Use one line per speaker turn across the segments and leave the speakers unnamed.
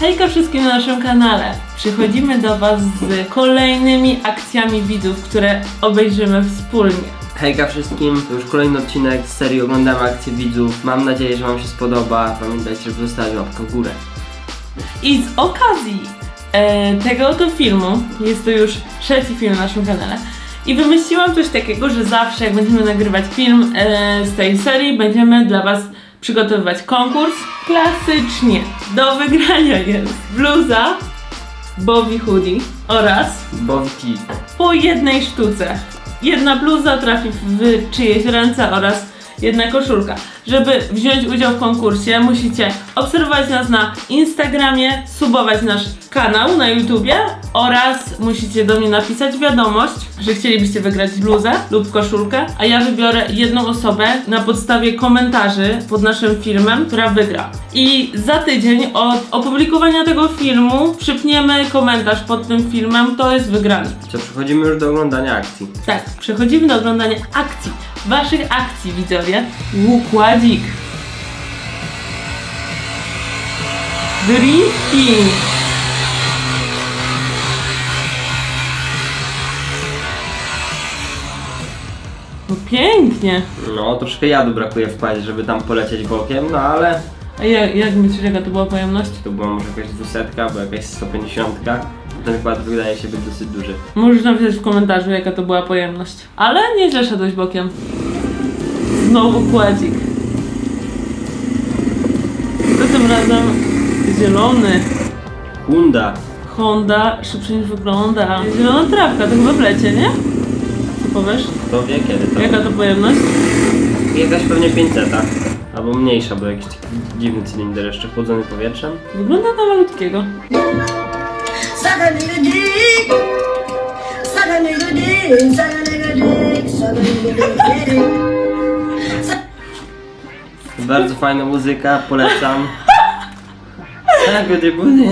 Hejka wszystkim na naszym kanale. Przychodzimy do Was z kolejnymi akcjami widzów, które obejrzymy wspólnie.
Hejka wszystkim, to już kolejny odcinek z serii Oglądamy akcję widzów. Mam nadzieję, że Wam się spodoba. Pamiętajcie, żeby zostawić łapkę w górę.
I z okazji e, tego oto filmu, jest to już trzeci film na naszym kanale, i wymyśliłam coś takiego, że zawsze jak będziemy nagrywać film e, z tej serii, będziemy dla Was przygotowywać konkurs. Klasycznie do wygrania jest bluza, Bobby Hoodie oraz
Bowki.
po jednej sztuce. Jedna bluza trafi w czyjeś ręce oraz jedna koszulka. Żeby wziąć udział w konkursie, musicie obserwować nas na Instagramie, subować nasz kanał na YouTubie oraz musicie do mnie napisać wiadomość, że chcielibyście wygrać bluzę lub koszulkę, a ja wybiorę jedną osobę na podstawie komentarzy pod naszym filmem, która wygra. I za tydzień od opublikowania tego filmu przypniemy komentarz pod tym filmem, to jest wygrany.
Co, przechodzimy już do oglądania akcji.
Tak, przechodzimy do oglądania akcji. Waszych akcji, widzowie. Łukładzik. Drifting. No pięknie.
No, troszkę jadu brakuje w padzie, żeby tam polecieć bokiem, no ale
A jak, jak myślisz, jaka to była pojemność?
to była może jakaś 200 albo jakaś 150. Ten kład wydaje się być dosyć duży.
Możesz napisać w komentarzu, jaka to była pojemność. Ale nieźle szedłeś bokiem. Znowu kładzik. Tym razem zielony.
Hunda.
Honda szybciej niż wygląda. Zielona trawka, to chyba w lecie, nie? Co powiesz?
To wie kiedy to.
Jaka to pojemność?
Jakaś pewnie 500. Albo mniejsza, bo jakiś taki dziwny cylinder jeszcze chłodzony powietrzem.
Wygląda na malutkiego.
Bardzo fajna muzyka, polecam. Tak, ty budy.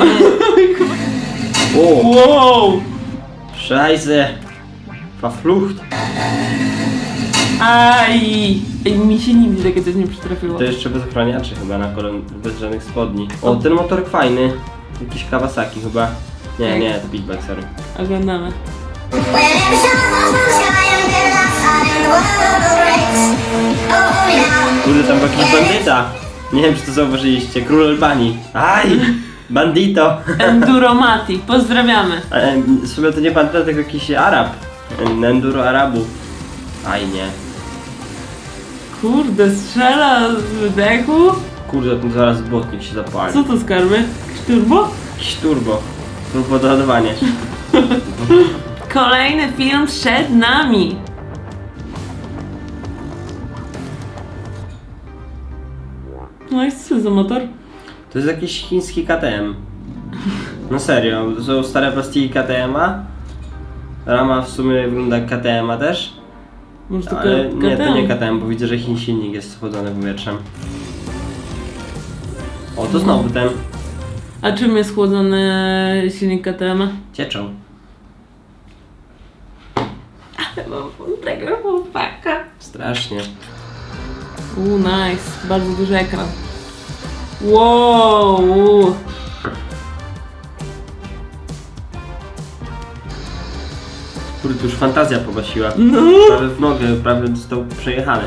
O,
Wow!
Scheiße. Verflucht.
Aj! Ej, mi się nigdy takie coś nie przytrafiło.
To jeszcze bez ochraniaczy chyba na kolon, bez żadnych spodni. O, ten motorek fajny. Jakiś Kawasaki chyba. Nie, nie, to Big Bang, sorry.
Oglądamy.
Kurde, tam był jakiś bandyta. Nie wiem, czy to zauważyliście. Król Albanii. Aj! Bandito!
Enduromati, pozdrawiamy.
E, W sumie to nie bandyta, tylko jakiś Arab. Enduro Arabu. Aj, nie.
Kurde, strzela z wydechu?
Kurde, tu zaraz błotnik się zapali.
Co to skarby? Jakiś turbo?
Jakiś turbo. Turbo doładowanie.
Kolejny film przed nami. No i co za motor?
To jest jakiś chiński KTM. No serio, to są stare plastiki KTM-a. Rama w sumie wygląda jak KTM-a też.
Może to
Ale nie, to nie
KTM.
Bo widzę, że chiń silnik jest schłodzony powietrzem. O, to znowu ten.
A czym jest chłodzony silnik KTM?
Cieczą.
Mam tego chłopaka.
Strasznie.
Uuu, nice. Bardzo duży ekran. Wow!
Kurde, tu już fantazja pogasiła.
No.
Prawie w nogę, prawie został przejechany.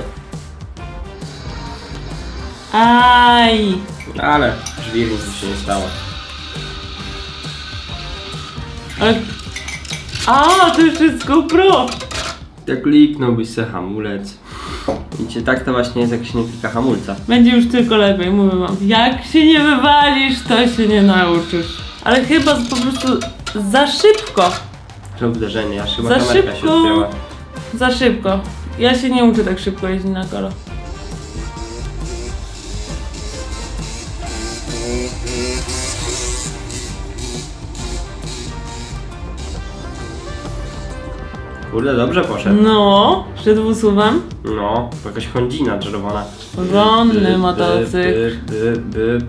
Aj!
Ale drzwi nic się nie stało.
Ale... A, to jeszcze jest GoPro!
Jak kliknąłbyś se hamulec. Widzicie, tak to właśnie jest, jak się nie klika hamulca.
Będzie już tylko lepiej, mówię wam. Jak się nie wywalisz, to się nie nauczysz. Ale chyba po prostu za szybko.
To uderzenie, aż chyba
Za
kamerka się
szybko.
odpięła.
Za szybko. Ja się nie uczę tak szybko jeździć na kolo.
Kurde, dobrze poszedł.
No, przed usuwem.
No, to jakaś Hondzina czerwona.
Porządny motocykl.
By, by, by.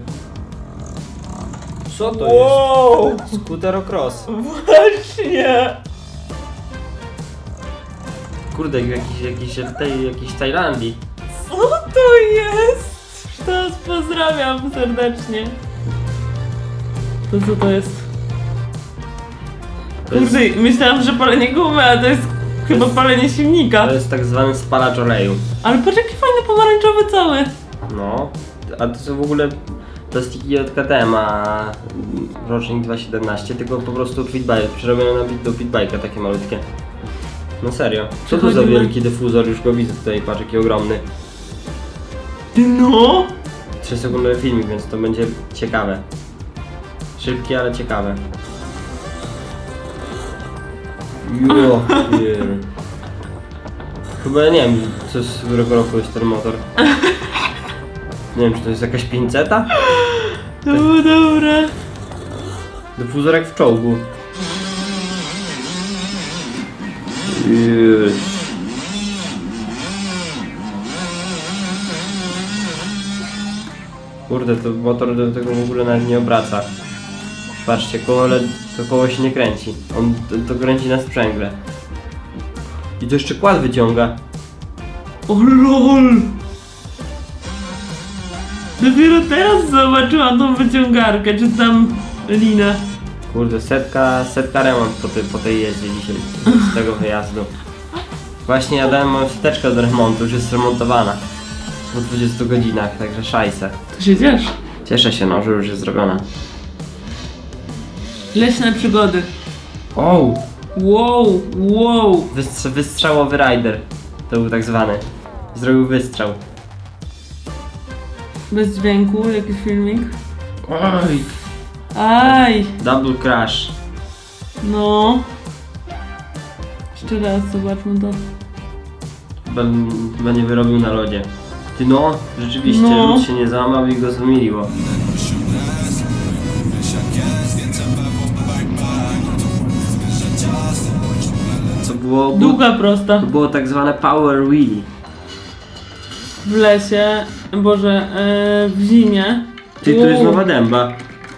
Co to
Wow!
jest? Scooter Cross.
Właśnie!
Kurde, jakiś, jakiś, tej, jakiś Tajlandii.
Co to jest? Sztos, pozdrawiam serdecznie. To co to jest?
To jest,
Kurde, myślałam, że palenie gumy, a to jest chyba palenie silnika.
to jest tak zwany spalacz oleju.
Ale patrz jaki fajny pomarańczowy cały.
No, a to są w ogóle plastiki od KTM, a rocznik 2.17, tylko po prostu pitbike, przerobione na pit, do pitbike'a takie malutkie. No serio. Co to za
Przechodzimy.
wielki dyfuzor? Już go widzę tutaj, patrz jaki ogromny.
Ty no!
3 sekundowy filmik, więc to będzie ciekawe. Szybkie, ale ciekawe. Jo, pier. Chyba nie wiem, co z którego roku jest ten motor. Nie wiem, czy to jest jakaś 500?
To było dobre.
Dyfuzor jak w czołgu. Kurde, to motor do tego w ogóle nawet nie obraca. Patrzcie, koło, le- to koło się nie kręci. On to, to kręci na sprzęgle. I to jeszcze kład wyciąga.
O lol! Dopiero teraz zobaczyłam tą wyciągarkę, czy tam linę.
Kurde, setka, setka remont po, ty, po tej jeździe dzisiaj, z tego wyjazdu. Właśnie ja dałem moją wsteczkę do remontu, już jest remontowana. Po 20 godzinach, także szajse.
To się ciesz.
Cieszę się, no, że już jest zrobiona.
Leśne przygody.
O!
Wow, wow.
Wystrz wystrzałowy rider. To był tak zwany. Zrobił wystrzał.
Bez dźwięku, jakiś filmik.
Oj!
Aj,
Double crash.
no. Jeszcze raz zobaczmy to.
Chyba, chyba nie wyrobił na lodzie. Ty no, rzeczywiście,
No.
lód się nie załamał i go zmieliło. Było,
Długa prosta.
to było tak zwane power wheelie.
W lesie, boże, e, w zimie.
Ty, to jest
Wow.
nowa dęba.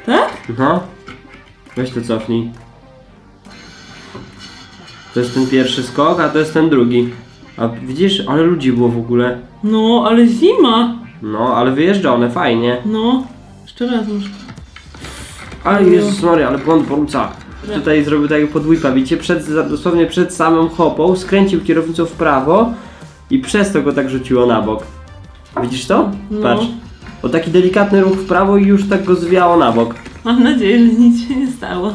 Tak?
No. Weź to cofnij. To jest ten pierwszy skok, a to jest ten drugi. A widzisz, ale ludzi było w ogóle.
No, ale zima.
No, ale wyjeżdża one fajnie.
No. Jeszcze raz muszę.
Ale Jezus Maria, ale błąd porzuca. Tutaj zrobił tak jak pod whipa, widzicie, przed, dosłownie przed samą hopą skręcił kierownicą w prawo i przez to go tak rzuciło na bok. Widzisz to?
No.
Patrz. O taki delikatny ruch w prawo i już tak go zwiało na bok.
Mam nadzieję, że nic się nie stało.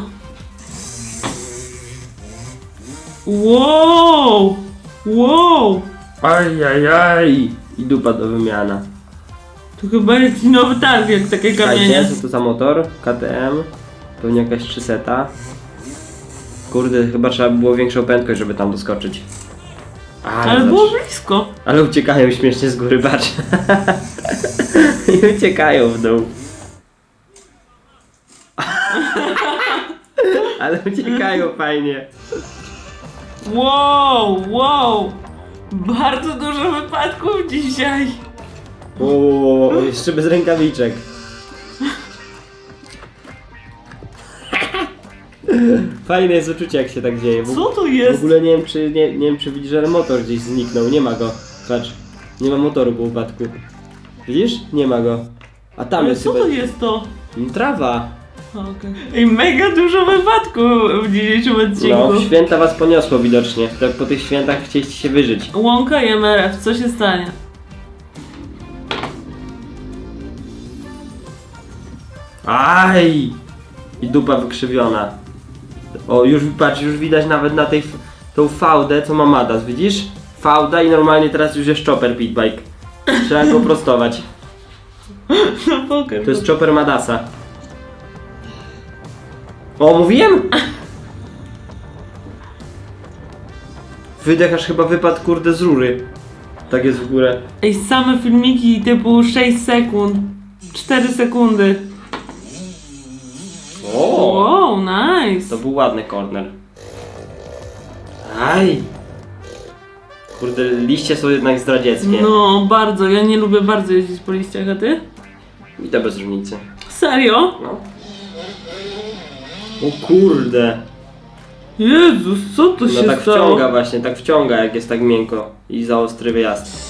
Wow! Wow!
Ajajaj! I dupa do wymiana.
To chyba jest nowy targ, jak takie kamienie.
co to za motor? KTM. Pewnie jakaś 300. Kurde, chyba trzeba by było większą prędkość, żeby tam doskoczyć. Ale,
Ale było blisko.
Ale uciekają śmiesznie z góry, patrz. I uciekają w dół. Ale uciekają fajnie.
Wow, wow! Bardzo dużo wypadków dzisiaj.
O, jeszcze bez rękawiczek. Fajne jest uczucie jak się tak dzieje. W,
Co to
w
jest?
ogóle nie wiem czy nie, nie wiem czy widzisz, ale motor gdzieś zniknął. Nie ma go. Patrz. Nie ma motoru po upadku. Widzisz? Nie ma go. A tam
Ale
jest
co
chyba...
to jest to?
Mm, Trawa.
Okej. I mega dużo wypadków w dzisiejszym odcinku.
No, święta was poniosło widocznie. Tak po tych świętach chcieliście się wyżyć.
Łąka i MRF, co się stanie?
Aj! I dupa wykrzywiona. O, już patrz, już widać nawet na tej tą fałdę, co ma Madas, widzisz? Fałda i normalnie teraz już jest chopper pitbike. Trzeba go prostować.
No.
To jest chopper Madasa. O, mówiłem? Wydech aż chyba wypadł kurde z rury. Tak jest w górę.
Ej, same filmiki typu 6 sekund, 4 sekundy.
O!
Wow, nice.
To był ładny corner. Aj! Kurde, liście są jednak zdradzieckie.
No, bardzo. Ja nie lubię bardzo jeździć po liściach, a ty?
I to bez różnicy.
Serio?
No. O kurde!
Jezus, co to
No
się
tak
stało?
wciąga właśnie, tak wciąga jak jest tak miękko i za ostry wyjazd.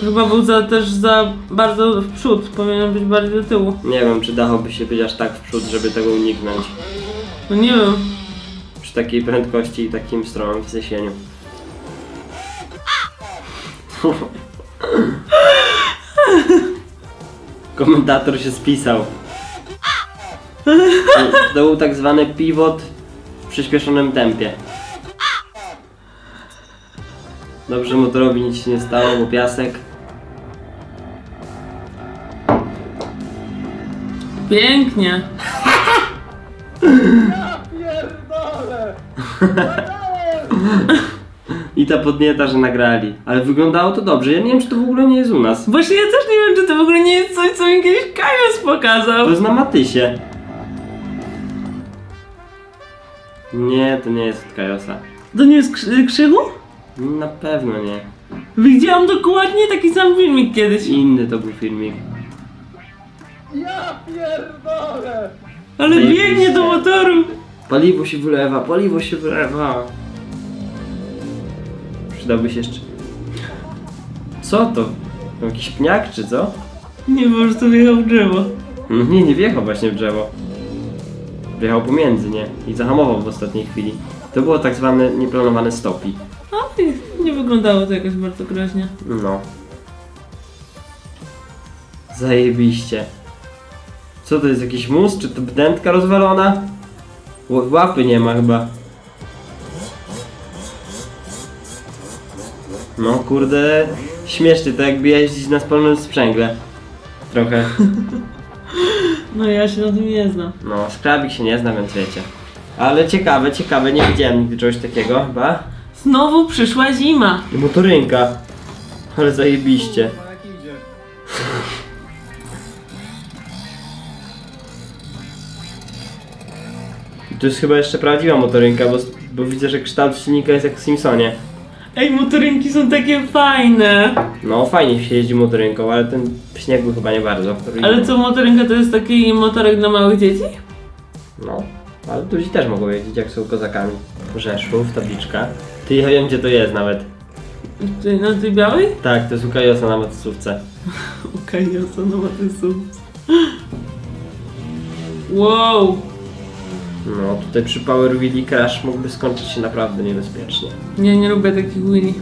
Chyba był za, też za bardzo w przód, powinien być bardziej do tyłu.
Nie wiem, czy dałoby się być aż tak w przód, żeby tego uniknąć.
No nie wiem.
Przy takiej prędkości i takim stromym wzniesieniu. Komentator się spisał. To, to był tak zwany pivot w przyspieszonym tempie. Dobrze motorowi nic się nie stało, bo piasek.
Pięknie.
I ta podnieta, że nagrali. Ale wyglądało to dobrze. Ja nie wiem, czy to w ogóle nie jest u nas.
Właśnie ja też nie wiem, czy to w ogóle nie jest coś, co mi kiedyś Kajos pokazał.
To jest na Matysie. Nie, to nie jest od Kajosa.
To nie jest krzy- krzywu?
Na pewno nie.
Widziałam dokładnie taki sam filmik kiedyś.
Inny to był filmik.
Ale
Zajebiście.
biegnie do motoru.
Paliwo się wylewa, paliwo się wylewa. Przydałby się jeszcze. Co to? Jakiś pniak czy co?
Nie, po prostu wjechał w drzewo.
No nie, nie wjechał właśnie w drzewo. Wjechał pomiędzy, nie? I zahamował w ostatniej chwili. To było tak zwane nieplanowane stopi.
A, nie- nie wyglądało to jakoś bardzo groźnie.
No. Zajebiście. Co to jest, jakiś mus? Czy to dętka rozwalona? Ł- Łapy nie ma chyba. No kurde, śmiesznie, to jakby jeździć na spalonym sprzęgle. Trochę.
No ja się na tym nie znam.
No, skrabik się nie zna, więc wiecie. Ale ciekawe, ciekawe, nie widziałem nigdy czegoś takiego chyba.
Znowu przyszła zima.
I motorynka. Ale zajebiście. I To jest chyba jeszcze prawdziwa motorynka, bo, bo widzę, że kształt silnika jest jak w Simpsonie.
Ej, motorynki są takie fajne.
No fajnie się jeździ motorynką, ale ten w śniegu chyba nie bardzo.
Ale co, motorynka to jest taki motorek dla małych dzieci?
No, ale duzi też mogą jeździć jak są kozakami. Rzeszów, tabliczka. Ty ja wiem gdzie to jest nawet.
Ty, na tej białej?
Tak, to jest u Kajosa na
ja są na motocyklu. Wow.
No, tutaj przy Power Wheelie Crash mógłby skończyć się naprawdę niebezpiecznie.
Nie, nie lubię takich Willy.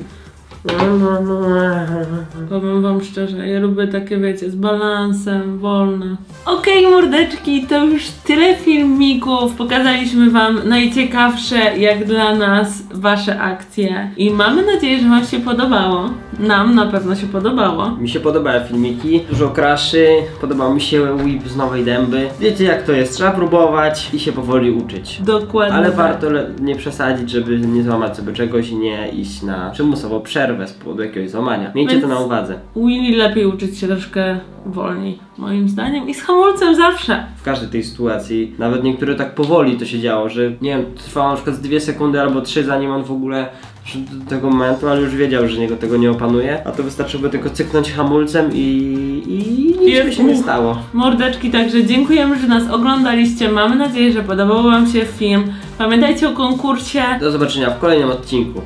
Powiem wam szczerze, ja lubię takie, wiecie, z balansem, wolne. Okej, mordeczki, to już tyle filmików. Pokazaliśmy wam najciekawsze, jak dla nas, wasze akcje. I mamy nadzieję, że wam się podobało. Nam na pewno się podobało.
Mi się podobają filmiki, dużo kraszy, podobał mi się whip z Nowej Dęby. Wiecie jak to jest, trzeba próbować i się powoli uczyć.
Dokładnie.
Ale
tak.
warto le- nie przesadzić, żeby nie złamać sobie czegoś i nie iść na przymusową przerwę z powodu jakiegoś złamania. Miejcie
Więc-
to na uwadze.
Willy lepiej uczyć się troszkę wolniej, moim zdaniem. I z hamulcem zawsze.
W każdej tej sytuacji, nawet niektóre tak powoli to się działo, że nie wiem, trwało na przykład z dwie sekundy albo trzy zanim on w ogóle do tego momentu, ale już wiedział, że niego tego nie opanuje, a to wystarczyłoby tylko cyknąć hamulcem i, i nic by się nie stało.
Mordeczki, także dziękujemy, że nas oglądaliście. Mamy nadzieję, że podobał wam się film. Pamiętajcie o konkursie.
Do zobaczenia w kolejnym odcinku.